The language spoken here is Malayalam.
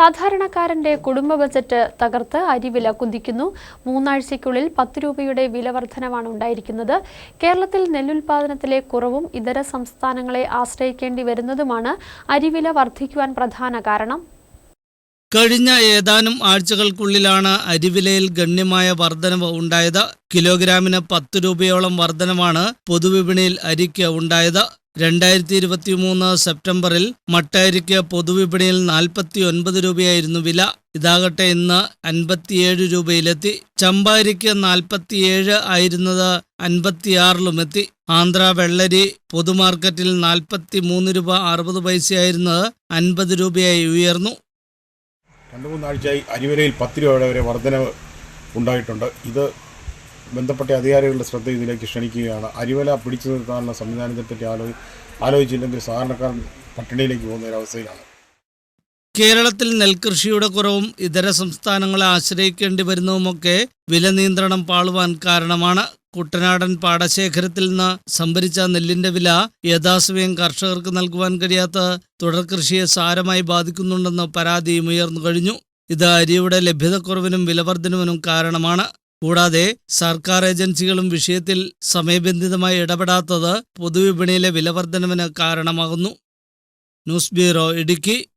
സാധാരണക്കാരന്റെ കുടുംബ ബജറ്റ് തകർത്ത് അരിവില കുന്തിക്കുന്നു മൂന്നാഴ്ചയ്ക്കുള്ളിൽ പത്ത് രൂപയുടെ വില വർധനവാണ് ഉണ്ടായിരിക്കുന്നത്. കേരളത്തിൽ നെല്ലുൽപാദനത്തിലെ കുറവും ഇതര സംസ്ഥാനങ്ങളെ ആശ്രയിക്കേണ്ടി വരുന്നതുമാണ് അരിവില വർദ്ധിക്കുവാൻ പ്രധാന കാരണം. കഴിഞ്ഞ ഏതാനും ആഴ്ചകൾക്കുള്ളിലാണ് അരിവിലയിൽ ഗണ്യമായ വർധനവ് ഉണ്ടായത്. കിലോഗ്രാമിന് പത്ത് രൂപയോളം വർധനമാണ് പൊതുവിപണിയിൽ അരിക്ക് ഉണ്ടായത്. രണ്ടായിരത്തി ഇരുപത്തി മൂന്ന് സെപ്റ്റംബറിൽ മട്ടയരിക്ക് പൊതുവിപണിയിൽ നാൽപ്പത്തി ഒൻപത് രൂപയായിരുന്നു വില. ഇതാകട്ടെ ഇന്ന് അൻപത്തിയേഴ് രൂപയിലെത്തി. ചമ്പാരിക്ക് നാൽപ്പത്തിയേഴ് ആയിരുന്നത് അൻപത്തിയാറിലുമെത്തി ആന്ധ്ര വെള്ളരി പൊതുമാർക്കറ്റിൽ നാൽപ്പത്തി മൂന്ന് രൂപ അറുപത് പൈസയായിരുന്നത് അൻപത് രൂപയായി ഉയർന്നു. രണ്ട് മൂന്നാഴ്ചയായി അരിവിലയിൽ പത്ത് രൂപയുടെ വരെ വർധനവ് ഉണ്ടായിട്ടുണ്ട്. ഇത് ബന്ധപ്പെട്ട അധികാരികളുടെ ശ്രദ്ധ ഇതിലേക്ക് ക്ഷണിക്കുകയാണ്. അരിവല പിടിച്ചു നിർത്താനുള്ള സംവിധാനത്തെപ്പറ്റി ആലോ ആലോചിച്ചില്ലെങ്കിൽ സാധാരണക്കാരൻ പട്ടിണിയിലേക്ക് പോകുന്ന ഒരവസ്ഥയിലാണ് കേരളത്തിൽ നെൽകൃഷിയുടെ കുറവും ഇതര സംസ്ഥാനങ്ങളെ ആശ്രയിക്കേണ്ടി വരുന്നതുമൊക്കെ വില നിയന്ത്രണം പാളുവാൻ കാരണമാണ് കുട്ടനാടൻ പാടശേഖരത്തിൽ നിന്ന് സംഭരിച്ച നെല്ലിന്റെ വില യഥാസമയം കർഷകർക്ക് നൽകുവാൻ കഴിയാത്ത തുടർകൃഷിയെ സാരമായി ബാധിക്കുന്നുണ്ടെന്ന പരാതിയും ഉയർന്നു കഴിഞ്ഞു. ഇത് അരിയുടെ ലഭ്യതക്കുറവിനും വിലവർദ്ധനവിനും കാരണമാണ്. കൂടാതെ സർക്കാർ ഏജൻസികളും വിഷയത്തിൽ സമയബന്ധിതമായി ഇടപെടാത്തത് പൊതുവിപണിയിലെ വിലവർദ്ധനവിന് കാരണമാകുന്നു. News bureau Idukki.